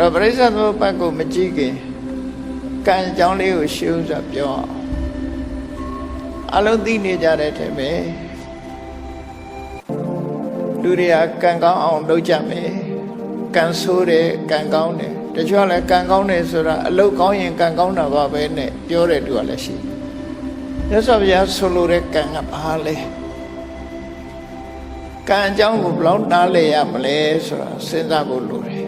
တော့ပရိစ္ဆေသမုပ္ပါဒ်ကိုမကြည့်ခင်ကံအကြောင်းလေးကိုရှင်းဥစွာပြောအောင်အလုံးသိနေကြတဲ့ထဲမှာလူတွေကကံကောင်းအောင်လုပ်ကြမယ်ကံဆိုးတယ်ကံကောင်းတယ်တချို့ကလည်းကံကောင်းတယ်ဆိုတာအလုပ်ကောင်းရင်ကံကောင်းတာပါပဲနဲ့ပြောတဲ့သူကလည်းရှိတယ်ရသော်ဗျာဆိုလိုတဲ့ကံကဘာလဲကံအကြောင်းကိုဘယ်လောက်နားလဲရမလဲဆိုတာစဉ်းစားဖို့လိုတယ်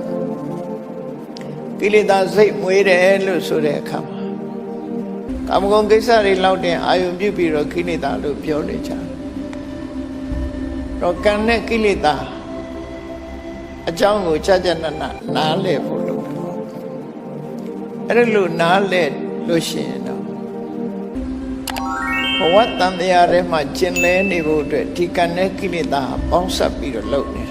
ကိလေသာစိတ်မွေးတယ်လို့ဆိုတဲ့အခါမှာကာမဂုဏ်ကိစ္စတွေလောက်တင်အာယုံပြုပြီးတော့ကိလေသာလို့ပြောနေကြတယ်တော့ကံနဲ့ကိလေသာအကြောင်းကိုကြာကြာနာနာနားလဲဖို့လုပ်တယ်ပေါ့အဲ့ဒါလို့နားလဲလို့ရှိရင်တော့ဘဝတန်တရားထဲမှာကျင်လဲနေဖို့အတွက်ဒီကံနဲ့ကိလေသာပေါင်းစပ်ပြီးတော့လုပ်နေတာ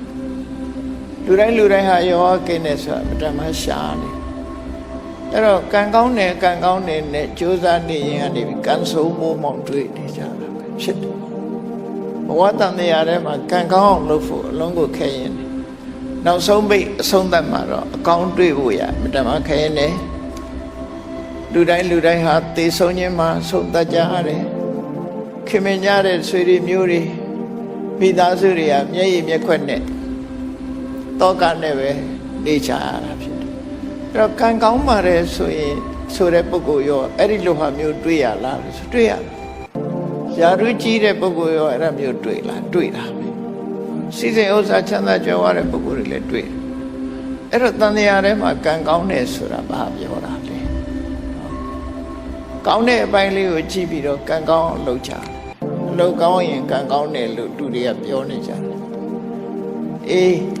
လူတိုင်းလူတိုင်းဟာယောဂကိနေဆိုတာမတမရှားနေအဲ့တော့ကံကောင်းတယ်ကံကောင်းတယ်နဲ့ကြိုးစားနေရင်ကနေပြီးကံဆုံးမိုးမောင်တွေ့နေကြတာပဲဖြစ်တယ်ဘဝတန်တရားထဲမှာကံကောင်းအောင်လုပ်ဖို့အလုံးကိုခဲရင်တယ်နောက်ဆုံးပိတ်အဆုံးသတ်မှာတော့အကောင်းတွေ့ဖို့ရမတမခဲရင်တယ်လူတိုင်းလူတိုင်းဟာသေဆုံးခြင်းမှာဆုံးသတ်ကြရတယ်ခင်မင်ကြတဲ့ဆွေတွေမျိုးတွေမိသားစုတွေကမျက်ရည်မျက်ခွက်နဲ့ တောကနဲ့ပဲနေချရတာဖြစ်တယ်အဲ့တော့ကံကောင်းပါတယ်ဆိုရင်ဆိုတဲ့ပုဂ္ဂိုလ်ရောအဲ့ဒီလိုဟာမျိုးတွေ့ရလားလို့ဆိုတွေ့ရတယ်ယာရုကြီးတဲ့ပုဂ္ဂိုလ်ရောအဲ့ဒါမျိုးတွေ့လားတွေ့တာပဲစီစဉ်ဥစ္စာချမ်းသာကြွယ်ဝတဲ့ပုဂ္ဂိုလ်တွေလည်းတွေ့အဲ့တော့တန်တရားထဲမှာကံကောင်းတယ်ဆိုတာဘာပြောတာလဲကောင်းတဲ့အပိုင်းလေးကိုကြည့်ပြီးတော့ကံကောင်းအောင်လုပ်ကြတယ်အလုပ်ကောင်းရင်ကံကောင်းတယ်လို့လူတွေကပြောနေကြတယ်အေး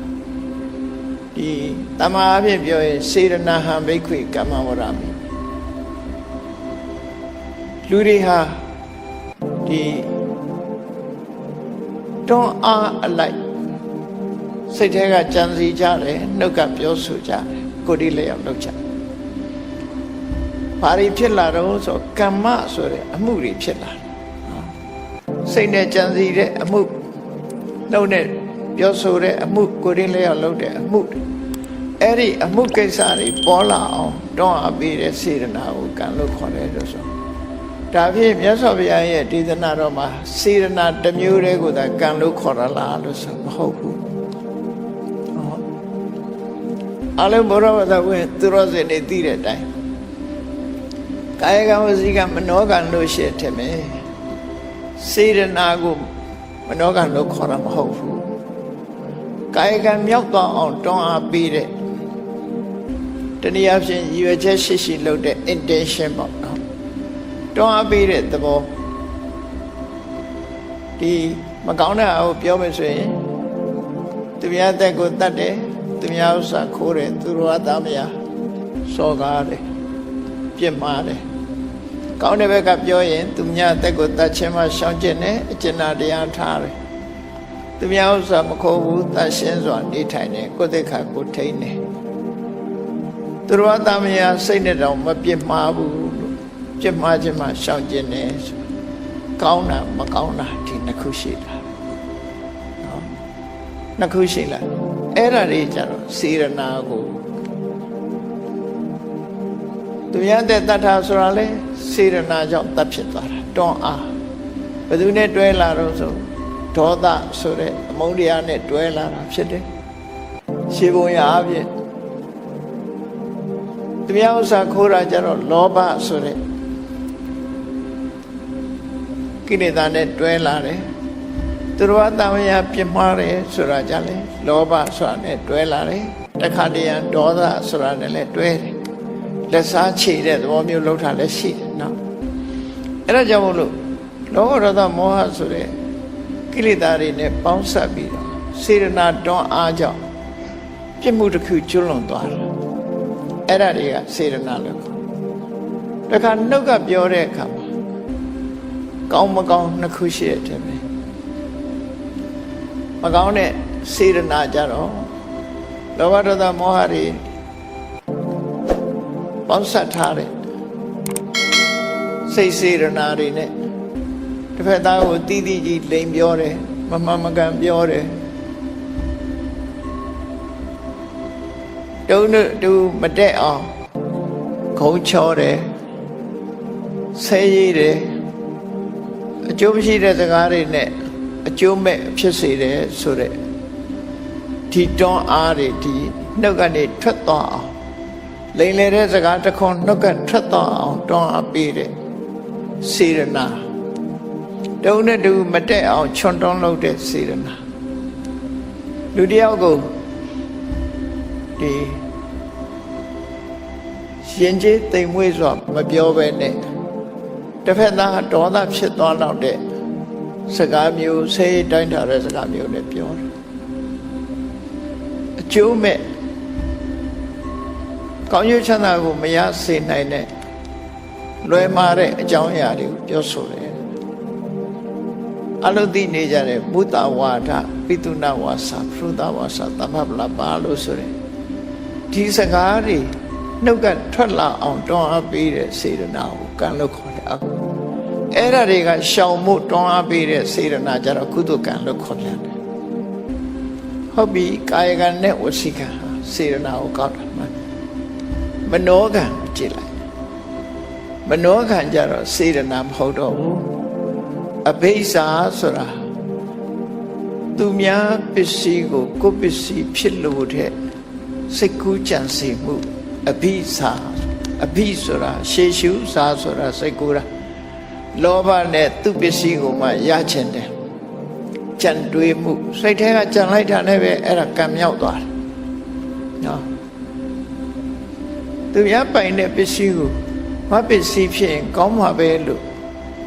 ဒီတမအဖြစ်ပြောရင်စေရနာဟံဘိခွေကမ္မဝရမိလူတွေဟာဒီတွန်းအားအလိုက်စိတ်ထဲကကြံစည်ကြတယ်နှုတ်ကပြောဆိုကြတယ်ကိုယ်ဒီလည်းအောင်လုပ်ကြဘာတွေဖြစ်လာတော့ဆိုကမ္မဆိုတဲ့အမှုတွေဖြစ်လာတယ်စိတ်နဲ့ကြံစည်တဲ့အမှုနှုတ်နဲ့ ပြောဆိုတဲ့အမှုကိုယ်ဒီလည်းအောင်လုပ်တဲ့အမှုအဲ့ဒီအမှုကိစ္စတွေပေါ်လာအောင်တွန်းအားပေးတဲ့စေတနာကိုကံလို့ခေါ်တယ်လို့ဆိုဒါဖြင့်မြတ်စွာဘုရားရဲ့ဒေသနာတော်မှာစေတနာတစ်မျိုးတည်းကိုသာကံလို့ခေါ်ရလားလို့ဆိုမဟုတ်ဘူးအလုံးဘောရဝတဝင်သူရောစင်နေသိတဲ့အတိုင်းကာယကံဝစီကံမနောကံလို့ရှိတယ်မယ်စေရနာကိုမနောကံလို့ခေါ်တာမဟုတ်ဘူး ကာယကံမြောက်သွားအောင်တွန်းအားပေးတဲ့တနည်းအားဖြင့်ရည်ရွယ်ချက်ရှိရှိလုပ်တဲ့ intention ပေါ့နော်တွန်းအားပေးတဲ့သဘောဒီမကောင်းတဲ့အကိုပြောမယ်ဆိုရင်သူများတက်ကိုတတ်တယ်သူများဥစ္စာခိုးတယ်သူတို့အသားမယာစော်ကားတယ်ပြစ်မှားတယ်ကောင်းတဲ့ဘက်ကပြောရင်သူများတက်ကိုတတ်ခြင်းမှရှောင်ကျင်တယ်အကျဉ်းတရားထားတယ် သူများဥစ္စာမခိုးဘူးတတ်ရှင်းစွာနေထိုင်တယ်ကိုယ်သက်ခါကိုထိန်းတယ်သူတို့အသားမယာစိတ်နဲ့တောင်မပြစ်မှားဘူးလို့ပြစ်မှားခြင်းမှရှောင်ကျင်တယ်ဆိုကောင်းတာမကောင်းတာဒီနှစ်ခုရှိတာနော်နှစ်ခုရှိလားအဲ့ဒါတွေကြတော့စေရနာကိုသူများတဲ့တတ်တာဆိုတာလေစေရနာကြောင့်တတ်ဖြစ်သွားတာတွန်းအားဘယ်သူနဲ့တွဲလာတော့ဆို ဒေါသဆိုတဲ့အမုန်းတရားနဲ့တွဲလာတာဖြစ်တယ်ရှေးဘုံရအပြင်သူများဥစ္စာခိုးတာကြတော့လောဘဆိုတဲ့ကိလေသာနဲ့တွဲလာတယ်သူတော်အတမယပြင်းမှားတယ်ဆိုတာကြလဲလောဘဆိုတာနဲ့တွဲလာတယ်တခါတရံဒေါသဆိုတာနဲ့လည်းတွဲတယ်လက်စားချေတဲ့သဘောမျိုးလောက်တာလည်းရှိတယ်နော်အဲ့ဒါကြောင့်မို့လို့လောဘဒေါသမောဟဆိုတဲ့ ကိလေသာတွေနဲ့ပေါင်းစပ်ပြီးတော့စေရနာတွန်းအားကြောင့်ပြစ်မှုတစ်ခုကျွလွန်သွားတယ်အဲ့ဒါတွေကစေရနာလို့ခေါ်တခါနှုတ်ကပြောတဲ့အခါမှာကောင်းမကောင်းနှစ်ခုရှိတဲ့တယ်ပဲမကောင်းတဲ့စေရနာကြတော့လောဘဒေါသမောဟတွေပေါင်းစပ်ထားတဲ့စိတ်စေရနာတွေနဲ့ တစ်ဖက်သားကိုတီးတီးကြီးလိန်ပြောတယ်မမမကန်ပြောတယ်တုံးတူမတက်အောင်ခုံချောတယ်ဆဲရည်တယ်အကျိုးမရှိတဲ့စကားတွေနဲ့အကျိုးမဲ့ဖြစ်စေတယ်ဆိုတဲ့ဒီတွန်းအားတွေဒီနှုတ်ကနေထွက်သွားအောင်လိန်လေတဲ့စကားတစ်ခွန်းနှုတ်ကထွက်သွားအောင်တွန်းအားပေးတဲ့စေရနာ တုံးနဲ့တူမတက်အောင်ချွန်တွန်းလုပ်တဲ့စေရနာလူတယောက်ကိုဒီရှင်ကျေးတိမ်မွေးစွာမပြောဘဲနဲ့တစ်ဖက်သားဒေါသဖြစ်သွားတော့တဲ့စကားမျိုးဆေးတိုင်းထားတဲ့စကားမျိုးနဲ့ပြောတယ်အကျိုးမဲ့ကောင်းကျိုးချမ်းသာကိုမရစေနိုင်တဲ့လွယ်မာတဲ့အကြောင်းအရာတွေကိုပြောဆိုတယ် အလုသိနေကြတဲ့ဘုဒ္ဓဝါဒပိတုနာဝါစာဖရုဒဝါစာသမဗလာပါလို့ဆိုရင်ဒီစကားတွေနှုတ်ကထွက်လာအောင်တွန်းအားပေးတဲ့စေတနာကိုကံလို့ခေါ်တယ်အခုအဲ့ဒါတွေကရှောင်မှုတွန်းအားပေးတဲ့စေတနာကြတော့ကုသကံလို့ခေါ်ပြန်တယ်ဟုတ်ပြီကာယကံနဲ့ဝစီကံဟာစေတနာကိုကောက်တာမှန်မနောကံကြည့်လိုက်မနောကံကြတော့စေတနာမဟုတ်တော့ဘူး အဘိဇာဆိုတာသူများပစ္စည်းကိုကိုယ်ပစ္စည်းဖြစ်လို့တဲ့စိတ်ကူးကြံစီမှုအဘိဇာအဘိဆိုတာရှေရှုစာဆိုတာစိတ်ကူးတာလောဘနဲ့သူပစ္စည်းကိုမှရချင်တယ်ကြံတွေးမှုစိတ်ထဲကကြံလိုက်တာနဲ့ပဲအဲ့ဒါကံမြောက်သွားတယ်နော်သူများပိုင်တဲ့ပစ္စည်းကိုမပစ္စည်းဖြစ်ရင်ကောင်းမှာပဲလို့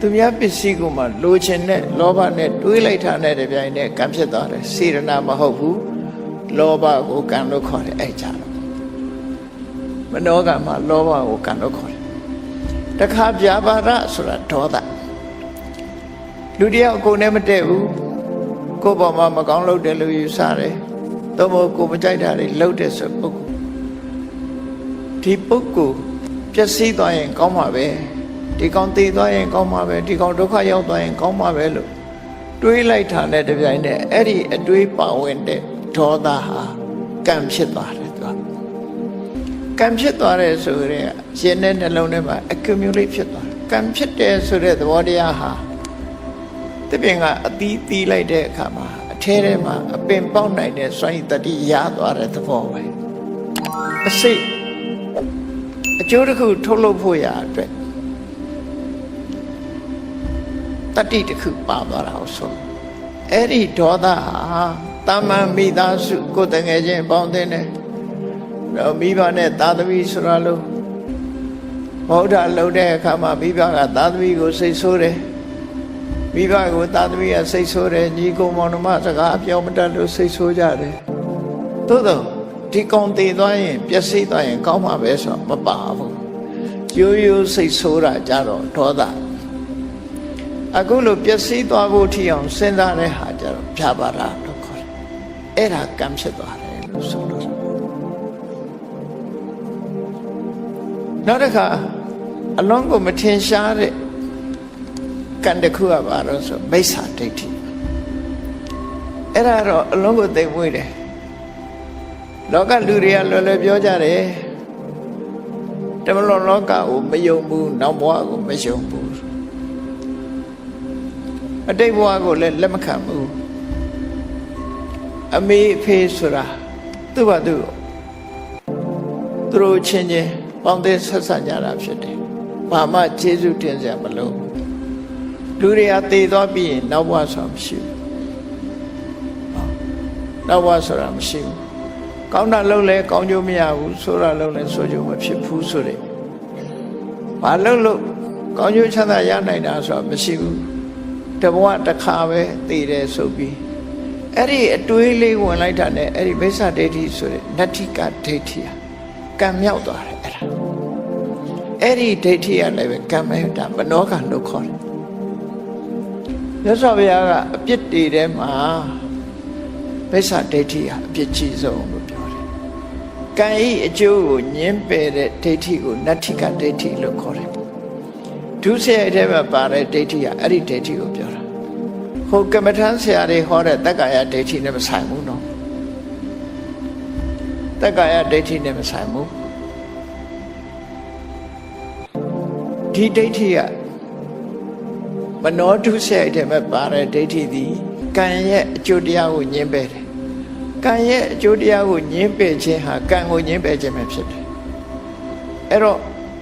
သူများပစ္စည်းကိုမှလိုချင်တဲ့လောဘနဲ့တွေးလိုက်တာနဲ့တပြိုင်တည်းကံဖြစ်သွားတယ်စေရနာမဟုတ်ဘူးလောဘကိုကံလို့ခေါ်တယ်အဲ့ကြတော့မနောကမှာလောဘကိုကံလို့ခေါ်တယ်တခါပြာပါဒဆိုတာဒေါသလူတယောက်ကိုယ်နဲ့မတည့်ဘူးကိုယ့်ဘောမှာမကောင်းလုပ်တယ်လို့ယူဆတယ်သို့မဟုတ်ကိုမကြိုက်တာတွေလှုပ်တဲ့ဆိုပုဂ္ဂိုလ်ဒီပုဂ္ဂိုလ်ပျက်စီးသွားရင်ကောင်းမှာပဲ ဒီကောင်တည်သွားရင်ကောင်းမှာပဲဒီကောင်ဒုက္ခရောက်သွားရင်ကောင်းမှာပဲလို့တွေးလိုက်တာနဲ့တပြိုင်နက်အဲ့ဒီအတွေးပါဝင်တဲ့ဒေါသဟာကံဖြစ်သွားတယ်သူကကံဖြစ်သွားတယ်ဆိုရင်ရှင်တဲ့နှလုံးထဲမှာ accumulate ဖြစ်သွားတယ်ကံဖြစ်တယ်ဆိုတဲ့သဘောတရားဟာတပြင်းကအသီးသီးလိုက်တဲ့အခါမှာအထဲထဲမှာအပင်ပေါက်နိုင်တဲ့စွမ်းရည်တတိရသွားတဲ့သဘောပဲအစိတ်အကျိုးတစ်ခုထုတ်လုပ်ဖို့ရအတွက် တတိတစ်ခုပါသွားတာဆိုအဲ့ဒီဒေါသဟာတာမန်မိသားစုကိုယ်တငယ်ချင်းပေါင်းတဲ့နဲ့တော့မိဘနဲ့သာသမီဆိုရလို့ဘုရားလှုပ်တဲ့အခါမှာမိဘကသာသမီကိုစိတ်ဆိုးတယ်မိဘကိုသာသမီကစိတ်ဆိုးတယ်ညီကိုမောင်နှမစကားပြောမတတ်လို့စိတ်ဆိုးကြတယ်သို့တော့ဒီကောင်တည်သွားရင်ပျက်စီးသွားရင်ကောင်းမှာပဲဆိုတော့မပါဘူးရိုးရိုးစိတ်ဆိုးတာကြတော့ဒေါသ အခုလိုပျက်စီးသွားဖို့ထီအောင်စဉ်းစားတဲ့ဟာကြတော့ဖြာပါတာလို့ခေါ်တယ်အဲ့ဒါကံဖြစ်သွားတယ်လို့ဆိုလို့နောက်တစ်ခါအလုံးကိုမထင်ရှားတဲ့ကံတစ်ခုကပါတော့ဆိုမိစ္ဆာဒိဋ္ဌိအဲ့ဒါတော့အလုံးကိုသိမ့်မွေးတယ်လောကလူတွေကလွယ်လွယ်ပြောကြတယ်တမလွန်လောကကိုမယုံဘူးနောက်ဘဝကိုမယုံဘူး အတိတ်ဘဝကိုလည်းလက်မခံဘူးအမေအဖေဆိုတာသူ့ဘာသူသူတို့ချင်းချင်းပေါင်းတဲ့ဆက်ဆံကြတာဖြစ်တယ်ဘာမှကျေးဇူးတင်စရာမလိုဘူးလူတွေကတည်သွားပြီးရင်နောက်ဘဝဆိုတာမရှိဘူးနောက်ဘဝဆိုတာမရှိဘူးကောင်းတာလုပ်လဲကောင်းကျိုးမရဘူးဆိုးတာလုပ်လဲဆိုးကျိုးမဖြစ်ဘူးဆိုတဲ့ဘာလုပ်လို့ကောင်းကျိုးချမ်းသာရနိုင်တာဆိုတာမရှိဘူး တဘဝတစ်ခါပဲတည်တယ်ဆိုပြီးအဲ့ဒီအတွေးလေးဝင်လိုက်တာနဲ့အဲ့ဒီမိစ္ဆာဒိဋ္ဌိဆိုတဲ့နတ္ထိကဒိဋ္ဌိဟာကံမြောက်သွားတယ်အဲ့ဒါအဲ့ဒီဒိဋ္ဌိကလည်းပဲကံမဲတာမနောကလို့ခေါ်တယ်မြတ်စွာဘုရားကအပြစ်တည်ထဲမှာမိစ္ဆာဒိဋ္ဌိဟာအပြစ်ကြီးဆုံးလို့ပြောတယ်။ကံဤအကျိုးကိုညင်းပယ်တဲ့ဒိဋ္ဌိကိုနတ္ထိကဒိဋ္ဌိလို့ခေါ်တယ်။ဒုစရိုက်ထဲမှာပါတဲ့ဒိဋ္ဌိကအဲ့ဒီဒိဋ္ဌိကိုပြောတာ။ ဟိုကမ္မထမ်းဆရာတွေဟောတဲ့တက္ကာယဒိဋ္ဌိနဲ့မဆိုင်ဘူးနော်။တက္ကာယဒိဋ္ဌိနဲ့မဆိုင်ဘူး။ဒီဒိဋ္ဌိကမနောဒုစရိုက်ထဲမှာပါတဲ့ဒိဋ္ဌိသည်ကံရဲ့အကျိုးတရားကိုညှင်းပယ်တယ်။ကံရဲ့အကျိုးတရားကိုညှင်းပယ်ခြင်းဟာကံကိုညှင်းပယ်ခြင်းပဲဖြစ်တယ်။အဲ့တော့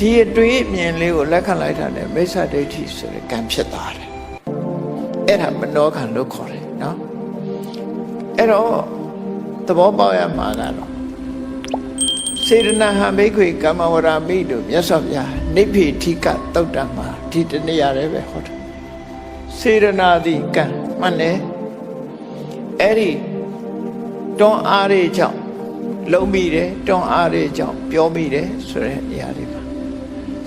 ဒီအတွေးအမြင်လေးကိုလက်ခံလိုက်တာနဲ့မိစ္ဆာဒိဋ္ဌိဆိုတဲ့ကံဖြစ်သွားတယ်အဲ့ဒါမနောခံလို့ခေါ်တယ်နော်အဲ့တော့သဘောပေါက်ရမှာကတော့စေရနာဟံဘိခွေကမ္မဝရမိတို့မြတ်စွာဘုရားနိဗ္ဗေထိကတုတ်တံမှာဒီတနေ့ရတယ်ပဲဟောတယ်စေရနာတိကံမှန်တယ်အဲ့ဒီတွန်းအားတွေကြောင့်လုံးမိတယ်တွန်းအားတွေကြောင့်ပြောမိတယ်ဆိုတဲ့နေရာတွေပါ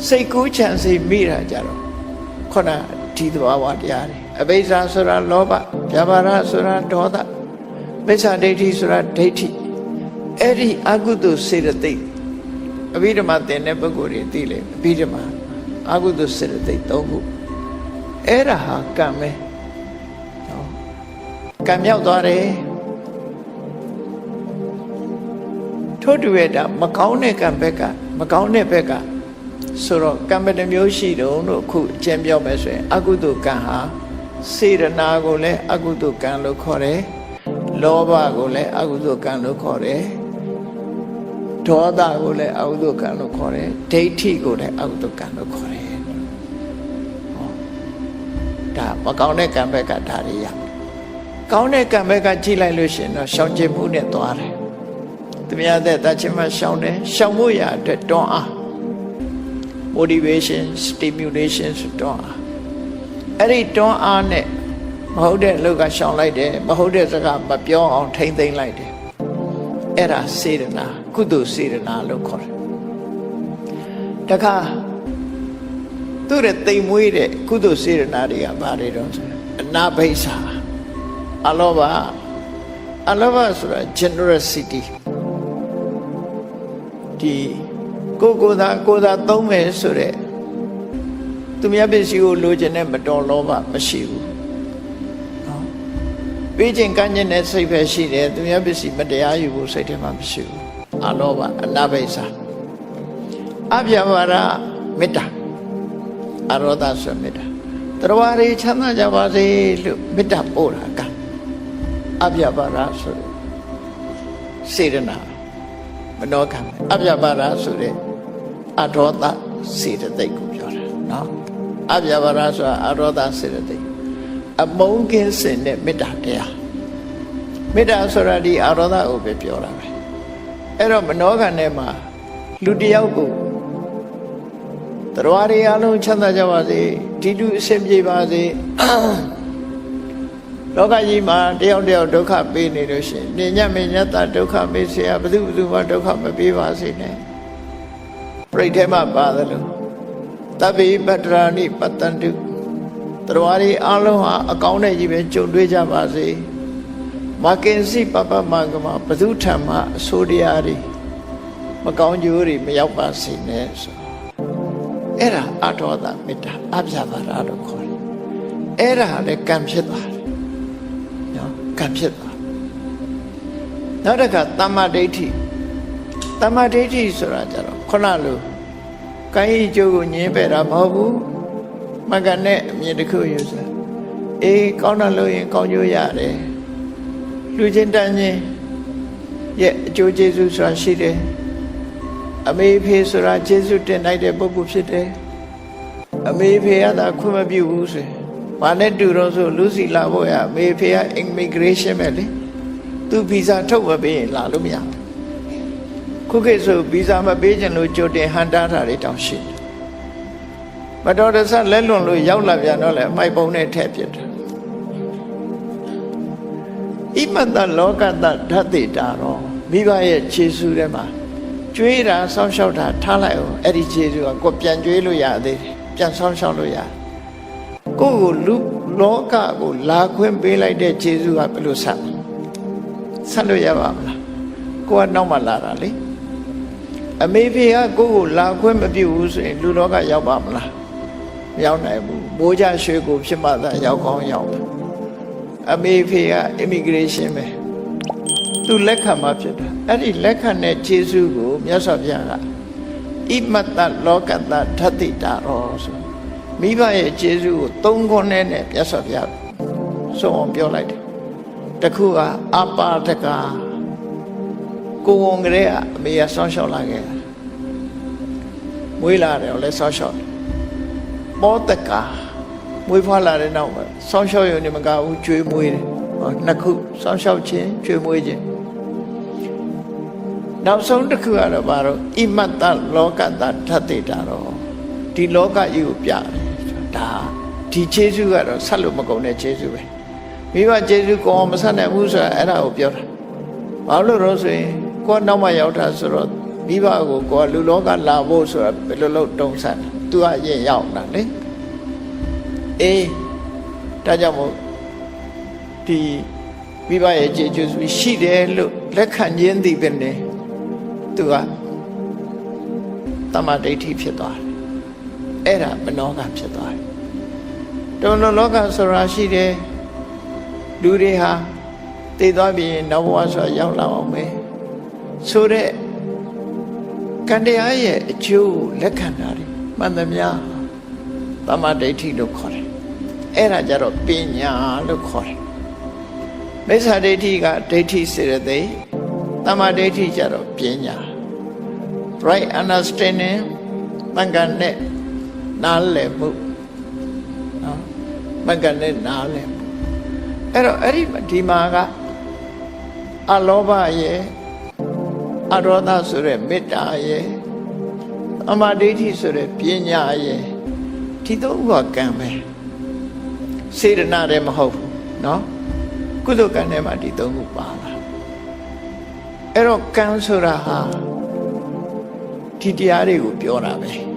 စိတ်ကူးချမ်းစိတ်မိတာကြတော့ခုနဒီသဘာဝတရားတွေအဘိဇာဆိုတာလောဘဗျာပါဒဆိုတာဒေါသမိစ္ဆာဒိဋ္ဌိဆိုတာဒိဋ္ဌိအဲ့ဒီအကုသိုလ်စေတသိက်အဘိဓမ္မာသင်တဲ့ပုဂ္ဂိုလ်တွေသိလေအဘိဓမ္မာအကုသိုလ်စေတသိက်၃ခုအဲ့ဒါဟာကံပဲနော်ကံမြောက်သွားတယ်ထို့တူရဲ့ဒါမကောင်းတဲ့ကံဘက်ကမကောင်းတဲ့ဘက်က ဆိုတော့ကံဘယ်နှမျိုးရှိတုံးလို့အခုအကျဉ်းပြောမယ်ဆိုရင် အကုသိုလ်ကံဟာစေရနာကိုလည်းအကုသိုလ်ကံလို့ခေါ်တယ်လောဘကိုလည်းအကုသိုလ်ကံလို့ခေါ်တယ်ဒေါသကိုလည်းအကုသိုလ်ကံလို့ခေါ်တယ်ဒိဋ္ဌိကိုလည်းအကုသိုလ်ကံလို့ခေါ်တယ်ဟောဒါမကောင်းတဲ့ကံဘက်ကဒါတွေရကောင်းတဲ့ကံဘက်ကကြည့်လိုက်လို့ရှိရင်တော့ရှောင်ကျဉ်မှုနဲ့သွားတယ်သူများတဲ့တချင်းမှရှောင်းတယ်ရှောင်းဖို့ရအတွက်တွန်းအား motivation stimulation ဆိုတွန်းအားအဲ့ဒီတွန်းအားနဲ့မဟုတ်တဲ့လူကရှောင်လိုက်တယ်မဟုတ်တဲ့စကားမပြောအောင်ထိမ့်သိမ့်လိုက်တယ်အဲ့ဒါစေရနာကုသိုလ်စေရနာလို့ခေါ်တယ်တခါသူ့ရဲ့တိမ်မွေးတဲ့ကုသိုလ်စေရနာတွေကဘာတွေတော့ဆိုအနာဘိဆာအလောဘအလောဘဆိုတာ generosity ဒီ ကိုကိုသာကိုသာသုံးမယ်ဆိုတဲ့သူများပစ္စည်းကိုလိုချင်တဲ့မတော်လောဘမရှိဘူးနော်ပေးခြင်းကမ်းခြင်းနဲ့စိတ်ပဲရှိတယ်သူများပစ္စည်းမတရားယူဖို့စိတ်ထဲမှာမရှိဘူးအလောဘအနာဘိဆာအပြဘာရမေတ္တာအရောဒဆိုမေတ္တာတရားရီချမ်းသာကြပါစေလို့မေတ္တာပို့တာကအပြဘာရဆိုတဲ့စေရနာ မနောကံအပြပါဒဆိုတဲ့အဒေါသစေတသိက်ကိုပြောတာနော်အပြပါဒဆိုတာအဒေါသစေတသိက်အမုန်းကင်းစင်တဲ့မေတ္တာတရားမေတ္တာဆိုတာဒီအဒေါသကိုပဲပြောတာပဲအဲ့တော့မနောကံထဲမှာလူတစ်ယောက်ကိုတရားတွေအလုံးချမ်းသာကြပါစေဒီလူအဆင်ပြေပါစေ လောကကြီးမှာတယောက်တယောက်ဒုက္ခပေးနေလို့ရှိရင်နေညမေညတဒုက္ခပေးเสียဘယ်သူဘယ်သူမှဒုက္ခမပေးပါစေနဲ့ပြိဋ္ဌဲမှာပါတယ်လို့တပိပတ္တရာနိပတ္တန္တုတရားတွေအလုံးဟာအကောင်းတဲ့ကြီးပဲကြုံတွေ့ကြပါစေမကင်စီပပမကမဘသူထံမှအဆိုးတရားတွေမကောင်းကျိုးတွေမရောက်ပါစေနဲ့ဆိုအဲ့ဒါအထောဒမေတ္တာအပြပါရလို့ခေါ်တယ်အဲ့ဒါလည်းကံဖြစ်သွားတယ်နော် ကံဖြစ်သွားနောက်တစ်ခါတမ္မာဒိဋ္ဌိတမ္မာဒိဋ္ဌိဆိုတာကြတော့ခုနလိုကိုင်းကြီးကျိုးကိုညင်းပယ်တာမဟုတ်ဘူးမကနဲ့အမြင်တစ်ခုယူစားအေးကောင်းတာလို့ရင်ကောင်းကျိုးရတယ်လူချင်းတန်းချင်းရဲ့အကျိုးကျေးဇူးဆိုတာရှိတယ်အမေဖေဆိုတာကျေးဇူးတင်လိုက်တဲ့ပုဂ္ဂိုလ်ဖြစ်တယ်အမေဖေကသာခွင့်မပြုဘူးဆိုရင် ဘာနဲ့တူတော့ဆိုလူစီလာဖို့ရအမေဖေက immigration ပဲလေသူဗီဇာထုတ်မပေးရင်လာလို့မရဘူးခုခေတ်ဆိုဗီဇာမပေးချင်လို့ကြိုတင်ဟန်တားတာတွေတောင်ရှိတယ်မတော်တဆလက်လွန်လို့ရောက်လာပြန်တော့လေအမိုက်ပုံနဲ့ထည့်ပြစ်တယ်ဣမတလောကတဓာတိတာတော့မိဘရဲ့ခြေဆူထဲမှာကျွေးတာစောင့်ရှောက်တာထားလိုက်အောင်အဲ့ဒီခြေဆူကကိုပြန်ကျွေးလို့ရသေးတယ်ပြန်စောင့်ရှောက်လို့ရ ကိုယ့်ကိုလူလောကကိုလာခွင့်ပေးလိုက်တဲ့ခြေဆူကဘယ်လိုဆက်ဆက်လို့ရပါမလားကိုကနောက်မှလာတာလေအမေဖေကကိုယ့်ကိုလာခွင့်မပြုဘူးဆိုရင်လူလောကရောက်ပါမလားမရောက်နိုင်ဘူးဘိုးကြရွှေကိုဖြစ်မှသာရောက်ကောင်းရောက်မယ်အမေဖေက immigration ပဲသူလက်ခံမှဖြစ်တာအဲ့ဒီလက်ခံတဲ့ခြေဆုကိုမြတ်စွာဘုရားကဣမတ္တလောကတ္တဓတ္တိတာရောဆို မိဘရဲ့ခြေဆုကိုသုံးခွန်းနဲ့မြတ်စွာဘုရားဆုံးအောင်ပြောလိုက်တယ်တခုကအပါဒကကိုဝန်ကလေးကအမေကဆောင်းလျှောက်လာခဲ့တာမွေးလာတယ်လဲဆောင်းလျှောက်မောတကာမွေးဖွားလာတဲ့နောက်မှာဆောင်းလျှောက်ရုံနဲ့မကဘူးကျွေးမွေးတယ်ဟောနှစ်ခုဆောင်းလျှောက်ခြင်းကျွေးမွေးခြင်းနောက်ဆုံးတစ်ခုကတော့ဘာလို့ဣမတ္တလောကတ္တဓာတ်တေတာတော့ဒီလောကကြီးကိုပြတယ် ဒါဒီခြေဆုကတော့ဆက်လို့မကုန်တဲ့ခြေဆုပဲမိဘခြေဆုကောမဆက်နိုင်ဘူးဆိုတာအဲ့ဒါကိုပြောတာဘာလို့လို့ဆိုရင်ကိုယ်နောက်မှရောက်တာဆိုတော့မိဘကိုကိုယ်လူလောကလာဖို့ဆိုတာဘယ်လိုလုပ်တုံးဆန်းသူကရင်ရောက်တာလေအေးဒါကြောင့်မို့ဒီမိဘရဲ့ခြေဆုရှိတယ်လို့လက်ခံခြင်းသိပဲနဲ့သူကတမ္မာဒိဋ္ဌိဖြစ်သွားတယ် အဲ့ဒါမနောကဖြစ်သွားတယ်တုံလုံးလောကဆိုတာရှိတယ်လူတွေဟာတည်သွားပြီးနောက်ဘဝဆိုတာရောက်လာအောင်ပဲဆိုတဲ့ကံတရားရဲ့အကျိုးလက်ခံတာတွေမှန်သမျှတမ္မာဒိဋ္ဌိလို့ခေါ်တယ်အဲ့ဒါကြတော့ပညာလို့ခေါ်တယ်မိစ္ဆာဒိဋ္ဌိကဒိဋ္ဌိစေရသိက်တမ္မာဒိဋ္ဌိကြတော့ပညာ right understanding မင်္ဂန် နဲ့နားလည်မှုနော်မင်္ဂန်နဲ့နားလည်မှုအဲ့တော့အဲ့ဒီဒီမှာကအလောဘရဲ့ အရောဒဆိုတဲ့မေတ္တာရဲ့အမဒိဋ္ဌိဆိုတဲ့ပညာရဲ့ဒီသုံးခုကကံပဲစေတနာလည်းမဟုတ်ဘူးเนาะကုသိုလ်ကံထဲမှာဒီသုံးခုပါလာအဲ့တော့ကံဆိုတာဟာဒီတရားတွေကိုပြောတာပဲ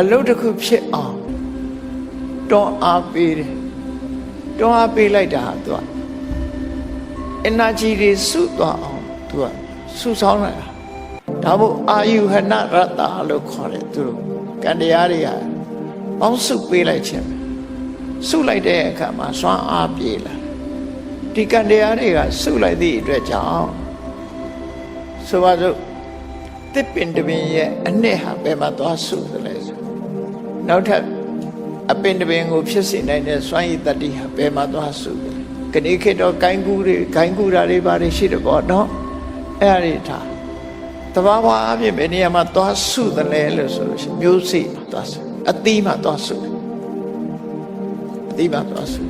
အလုပ်တစ်ခုဖြစ်အောင်တွန်းအားပေးတယ်တွန်းအားပေးလိုက်တာဟာသူက energy တွေစုသွားအောင်သူကစုဆောင်းလိုက်တာဒါမို့အာယုဟနရတ္တလို့ခေါ်တယ်သူတို့ကံတရားတွေကပေါင်းစုပေးလိုက်ခြင်းပဲစုလိုက်တဲ့အခါမှာစွမ်းအားပြေလာဒီကံတရားတွေကစုလိုက်သည့်အတွက်ကြောင့်ဆိုပါစို့တစ်ပင်တပင်ရဲ့အနှစ်ဟာဘယ်မှာသွားစုသလဲဆို နောက်ထပ်အပင်တပင်ကိုဖြစ်စေနိုင်တဲ့စွမ်းရည်တတ္တိဟာဘယ်မှာသွားစုသလဲခဏခေတ်တော့ဂိုင်းကူးတွေဂိုင်းကူးတာတွေဘာတွေရှိတယ်ပေါ့နော်အဲ့ဒါတွေထားတဘာဝအဖြစ်ဘယ်နေရာမှာသွားစုသလဲလို့ဆိုလို့ရှိရင်မျိုးစိမှာသွားစုအသီးမှာသွားစုအသီးမှာသွားစု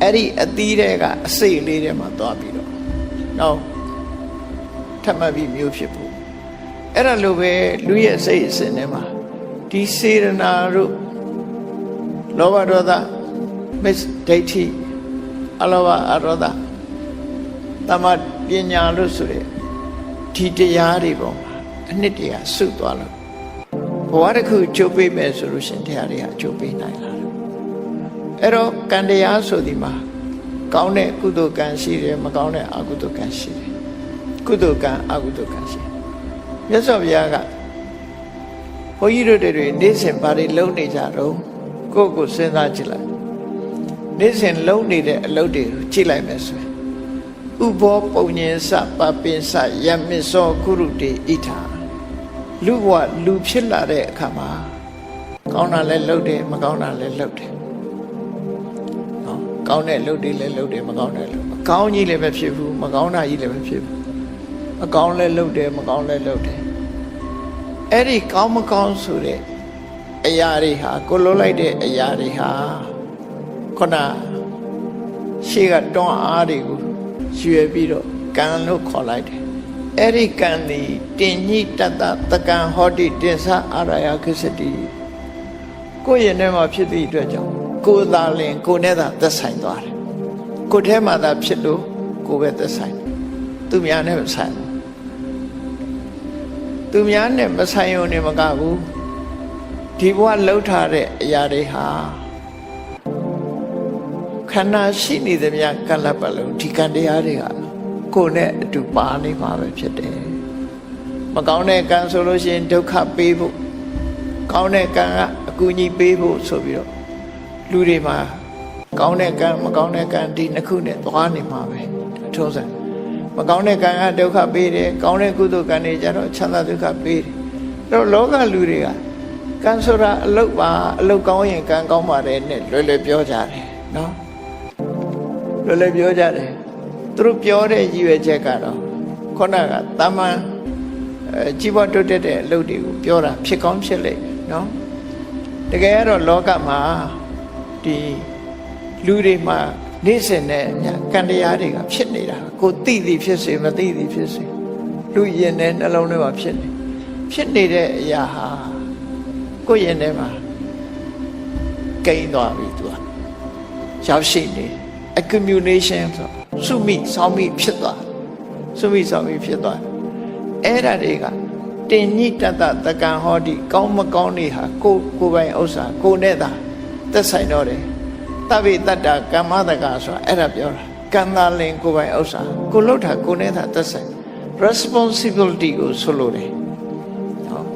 အဲ့ဒီအသီးတွေကအစိတ်လေးတွေမှာသွားပြီးတော့နောက်ထပ်မှတ်ပြီးမျိုးဖြစ်ဖို့အဲ့ဒါလိုပဲလူရဲ့စိတ်အစဉ်ထဲမှာ ဒီစေရနာတို့လောဘဒေါသမစ္စဒိဋ္ဌိအလောဘအရောဓတမပညာလို့ဆိုတဲ့ဒီတရားတွေပေါ်မှာအနှစ်တည်းကစုသွားလို့ဘဝတစ်ခုကျုပ်ပေးမယ်ဆိုလို့ရှင်တရားတွေကကျုပ်ပေးနိုင်လာတယ်အဲ့တော့ကံတရားဆိုဒီမှာကောင်းတဲ့ကုသိုလ်ကံရှိတယ်မကောင်းတဲ့အကုသိုလ်ကံရှိတယ်ကုသိုလ်ကံအကုသိုလ်ကံရှိတယ်မြတ်စွာဘုရားကဘု န်းကြီးတို့တွေနေ့စဉ်ဘာတွေလုပ်နေကြတော့ကိုယ့်ကိုယ်စဉ်းစားကြည့်လိုက်နေ့စဉ်လုံးနေတဲ့အလုပ်တွေကိုကြည့်လိုက်မယ်ဆိုရင်ဥဘောပုံညင်စပပင်စယမစ္စောကုရုတေဣထာလူဘဝလူဖြစ်လာတဲ့အခါမှာကောင်းတာလည်းလုပ်တယ်မကောင်းတာလည်းလုပ်တယ်နော်ကောင်းတဲ့လုပ်တွေလည်းလုပ်တယ်မကောင်းတဲ့လုပ်အကောင်းကြီးလည်းပဲဖြစ်ဘူးမကောင်းတာကြီးလည်းပဲဖြစ်ဘူးအကောင်းလည်းလုပ်တယ်မကောင်းလည်းလုပ်တယ် အဲ့ဒီကောင်းမကောင်းဆိုတဲ့အရာတွေဟာကိုလုံးလိုက်တဲ့အရာတွေဟာခုနရှေ့ကတွန်းအားတွေကိုရွယ်ပြီးတော့ကံလို့ခေါ်လိုက်တယ်အဲ့ဒီကံဒီတင်ညိတတ္တတကံဟောတိတင်္ဆအာရယခိစတိကိုယ့်ရဲ့ထဲမှာဖြစ်သည့်အတွက်ကြောင့်ကိုယ်သာလင်ကိုယ်နဲ့သာသက်ဆိုင်သွားတယ်ကိုယ်ထဲမှာသာဖြစ်လို့ကိုယ်ပဲသက်ဆိုင်သူများနဲ့မဆိုင်ဘူး သူများနဲ့မဆိုင်ုံနဲ့မကဘူးဒီဘဝလှုပ်ထားတဲ့အရာတွေဟာခန္ဓာရှိနေသမျှကလပ်ပလုံးဒီကံတရားတွေကကိုယ်နဲ့အတူပါနေမှာပဲဖြစ်တယ်မကောင်းတဲ့ကံဆိုလို့ရှိရင်ဒုက္ခပေးဖို့ကောင်းတဲ့ကံကအကူအညီပေးဖို့ဆိုပြီးတော့လူတွေမှာကောင်းတဲ့ကံမကောင်းတဲ့ကံဒီနှစ်ခုနဲ့သွားနေမှာပဲအထုံးစံ မကောင်းတဲ့ကံကဒုက္ခပေးတယ်ကောင်းတဲ့ကုသိုလ်ကံတွေကျတော့ချမ်းသာဒုက္ခပေးတယ်အဲ့တော့လောကလူတွေကကံဆိုတာအလုတ်ပါအလုတ်ကောင်းရင်ကံကောင်းပါတယ်နဲ့လွယ်လွယ်ပြောကြတယ်နော်လွယ်လွယ်ပြောကြတယ်သူတို့ပြောတဲ့ရည်ရွယ်ချက်ကတော့ခုနကတာမန်အဲကြီးပွားတိုးတက်တဲ့အလုပ်တွေကိုပြောတာဖြစ်ကောင်းဖြစ်လိမ့်မယ်နော်တကယ်ကတော့လောကမှာဒီလူတွေမှာ နေ့စဉ်နဲ့အများကံတရားတွေကဖြစ်နေတာကိုသိသည်ဖြစ်စေမသိသည်ဖြစ်စေလူရင်တဲ့နှလုံးထဲမှာဖြစ်နေဖြစ်နေတဲ့အရာဟာကိုယ့်ရင်ထဲမှာကိန်းသွားပြီသူကရောက်ရှိနေ accumulation ဆိုစုမိဆောင်းမိဖြစ်သွားစုမိဆောင်းမိဖြစ်သွားအဲ့ဒါတွေကတင်ညိတတတကံဟောတိကောင်းမကောင်းတွေဟာကိုကိုပိုင်ဥစ္စာကိုနဲ့သာသက်ဆိုင်တော့တယ် တဗိတတ္တကမ္မတကဆိုတာအဲ့ဒါပြောတာကံသာလင်ကိုပိုင်ဥစ္စာကိုလှုပ်တာကိုနဲ့သာသက်ဆိုင် responsibility ကိုဆိုလိုတယ်နော်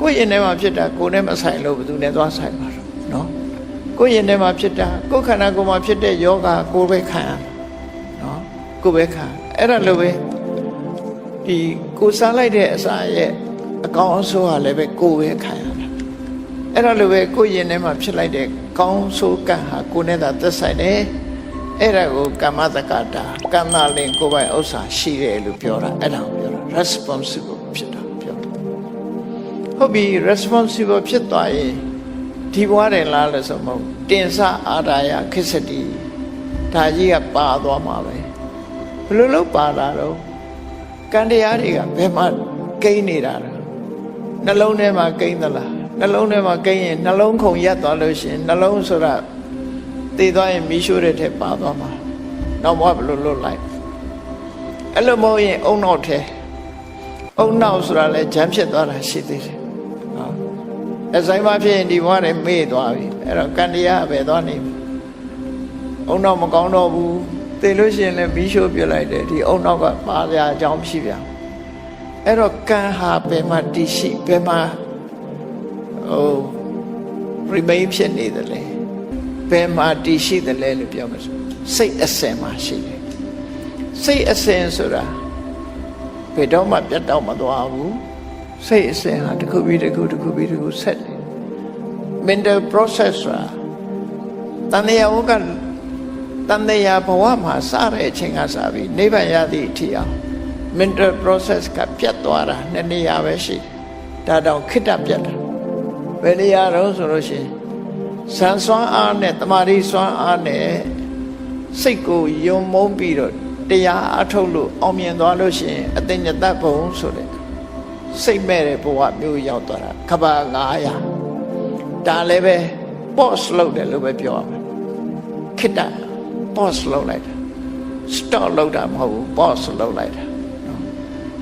ကိုယ့်ရင်ထဲမှာဖြစ်တာကိုနဲ့မဆိုင်လို့ဘယ်သူနဲ့သွားဆိုင်မှာတော့နော်ကိုယ့်ရင်ထဲမှာဖြစ်တာကိုယ်ခန္ဓာကိုယ်မှာဖြစ်တဲ့ယောဂကိုယ်ပဲခံရမှာနော်ကိုယ်ပဲခံအဲ့ဒါလိုပဲဒီကိုစားလိုက်တဲ့အစာရဲ့အကောင်အဆိုးဟာလည်းပဲကိုယ်ပဲခံရတာအဲ့ဒါလိုပဲကိုယ်ရင်ထဲမှာဖြစ်လိုက်တဲ့ ကောင်းဆိုးကံဟာကိုယ်နဲ့သာသက်ဆိုင်တယ်အဲ့ဒါကိုကမ္မတက္ကတာကံသာလင်ကိုယ်ပိုင်ဥစ္စာရှိတယ်လို့ပြောတာအဲ့ဒါကိုပြောတာ responsible ဖြစ်တာပြောတာဟုတ်ပြီ responsible ဖြစ်သွားရင်ဒီဘွားတယ်လားလို့ဆိုမဟုတ်တင်စအာရာယခစ္စတိဒါကြီးကပါသွားမှာပဲဘယ်လိုလုပ်ပါလာတော့ကံတရားတွေကဘယ်မှာကိန်းနေတာလဲနှလုံးထဲမှာကိန်းသလား နှလုံးထဲမှာကိန်းရင်နှလုံးခုန်ရက်သွားလို့ရှိရင်နှလုံးဆိုတာတည်သွားရင်မီးရှို့တဲ့ထက်ပါသွားမှာနောက်ဘဝဘယ်လိုလွတ်လိုက်အဲ့လိုမဟုတ်ရင်အုံနောက်ထဲအုံနောက်ဆိုတာလဲဂျမ်းဖြစ်သွားတာရှိသေးတယ်နော်အဆိုင်မဖြစ်ရင်ဒီဘဝနဲ့မေ့သွားပြီအဲ့တော့ကံတရားပဲသွားနေပြီအုံနောက်မကောင်းတော့ဘူးသိလို့ရှိရင်လည်းမီးရှို့ပြလိုက်တယ်ဒီအုံနောက်ကပါစရာအကြောင်းမရှိပြန်အဲ့တော့ကံဟာဘယ်မှာတည်ရှိဘယ်မှာ ဟို remain ဖြစ်နေတယ်လဲဘယ်မှာတည်ရှိတယ်လဲလို့ပြောမှာဆိုစိတ်အစဉ်မှာရှိတယ်စိတ်အစဉ်ဆိုတာဘယ်တော့မှပြတ်တော့မသွားဘူးစိတ်အစဉ်ဟာတစ်ခုပြီးတစ်ခုတစ်ခုပြီးတစ်ခုဆက်နေ mental process ဆိုတာတန်တရားဝကတန်တရားဘဝမှာစတဲ့အချိန်ကစပြီးနိဗ္ဗာန်ရသည့်အထိအောင် mental process ကပြတ်သွားတာနှစ်နေရာပဲရှိတယ်ဒါတော့ခိတ္တပြတ်တာ ဘယ်နေရာတော့ဆိုလို့ရှိရင်ဇန်စွမ်းအားနဲ့တမာရီစွမ်းအားနဲ့စိတ်ကိုယုံမုန်းပြီးတော့တရားအထုတ်လို့အောင်မြင်သွားလို့ရှိရင်အသိဉာဏ်ဘုံဆိုတဲ့စိတ်မဲ့တဲ့ဘဝမျိုးရောက်သွားတာခဘာ900ဒါလည်းပဲ pause လုပ်တယ်လို့ပဲပြောရမယ်ခိတ္တ pause လုပ်လိုက်တာ stop လုပ်တာမဟုတ်ဘူး pause လုပ်လိုက်တာနော်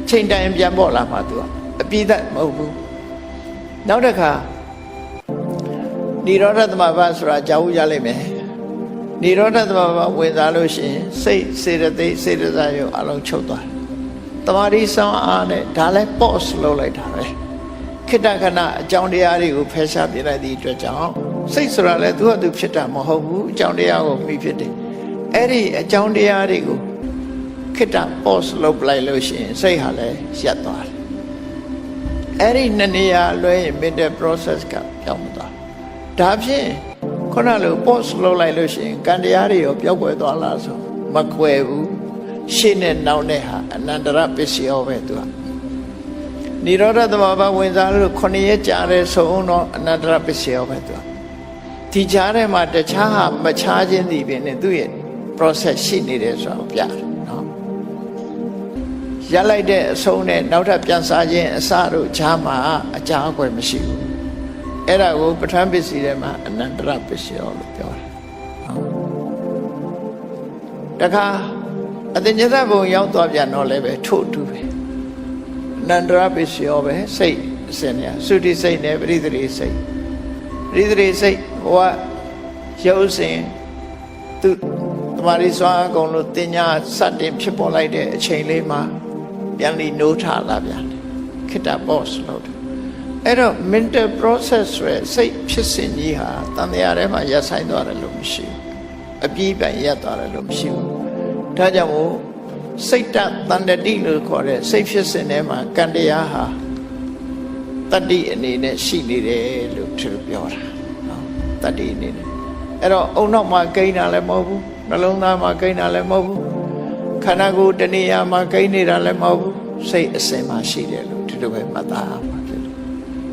ချိန်တိုင်းပြန်ပေါ်လာမှသူကအပြည့်သက်မဟုတ်ဘူးနောက်တစ်ခါ និရောဓသမဘာဆိုတာကြောက်ရလိမ့်မယ်និရောဓသမဘာဝင်စားလို့ရှိရင်စိတ်စေတသိက်စေတစာရုပ်အလုံးချုပ်သွားတယ်တမာရီဆောင်အားနဲ့ဒါလည်း pause လုပ်လိုက်တာပဲခိတ္တခဏအကြောင်းတရားတွေကိုဖယ်ရှားပြလိုက်သည့်အတွက်ကြောင့်စိတ်ဆိုတာလည်းသူ့ဟာသူဖြစ်တာမဟုတ်ဘူးအကြောင်းတရားကိုမိဖြစ်တယ်အဲ့ဒီအကြောင်းတရားတွေကိုခိတ္တ pause လုပ်ပလိုက်လို့ရှိရင်စိတ်ဟာလည်းရပ်သွားတယ်အဲ့ဒီနှစ်နေရာလွဲရင် mental process ကပြောင်းမသွား ဒါဖြင့်ခုနလို pause လုပ်လိုက်လို့ရှိရင်ကံတရားတွေရောပျောက်ကွယ်သွားလားဆိုမကွယ်ဘူးရှေ့နဲ့နောက်နဲ့ဟာအနန္တရပစ္စယောပဲသူကនិရောဓသမဘာဝင်စားလို့ခုနှစ်ရက်ကြာတဲ့ဆုံးတော့အနန္တရပစ္စယောပဲသူကဒီကြားထဲမှာတခြားဟာမခြားခြင်းဒီပင်နဲ့သူ့ရဲ့ process ရှိနေတယ်ဆိုတော့ပြတယ်နော်ရလိုက်တဲ့အဆုံးနဲ့နောက်ထပ်ပြန်စားခြင်းအစတို့ခြားမှာအကြာအကွယ်မရှိဘူး အဲ့ဒါကိုပဋ္ဌာန်းပစ္စည်းထဲမှာအနန္တရပစ္စယောလို့ပြောတယ်တခါအတဉ္ဇဘုံရောက်သွားပြန်တော့လည်းပဲထို့အတူပဲအနန္တရပစ္စယောပဲစိတ်အစဉ်ညာသုတိစိတ်နဲ့ပရိသေရိစိတ်ပရိသေရိစိတ်ဟောရုပ်စဉ်သူတမာရီစွာအကုန်လို့တင်ညာစတင်ဖြစ်ပေါ်လိုက်တဲ့အချိန်လေးမှာပြန်လီနိုးထလာပြန်တယ်ခိတ္တဘော့စ်လို့ အဲ့တော့ mental process ဆိုရယ်စိတ်ဖြစ်စဉ်ကြီးဟာတန်တရားထဲမှာရပ်ဆိုင်သွားတယ်လို့မရှိဘူးအပြည့်ပိုင်ရပ်သွားတယ်လို့မရှိဘူးဒါကြောင့်မို့စိတ်တတန်တတိလို့ခေါ်တဲ့စိတ်ဖြစ်စဉ်ထဲမှာကံတရားဟာတတ္တိအနေနဲ့ရှိနေတယ်လို့သူပြောတာနော်တတ္တိအနေနဲ့အဲ့တော့အုံနောက်မှာကိန်းတာလည်းမဟုတ်ဘူးနှလုံးသားမှာကိန်းတာလည်းမဟုတ်ဘူးခန္ဓာကိုယ်တဏှာမှာကိန်းနေတာလည်းမဟုတ်ဘူးစိတ်အစဉ်မှာရှိတယ်လို့ဒီလိုပဲမှတ်သားပါဖြစ်တယ်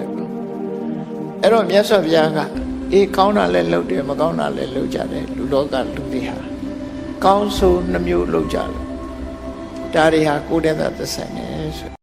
ယ်ပေါ့ အဲ့တော့မြတ်စွာဘုရားကအေးကောင်းတာလည်းလုပ်တယ်မကောင်းတာလည်းလုပ်ကြတယ်လူလောကလူတွေဟာကောင်းဆိုးနှမျိုးလုပ်ကြတယ်ဒါတွေဟာကိုယ်တည်းသာသက်ဆိုင်တယ်ဆို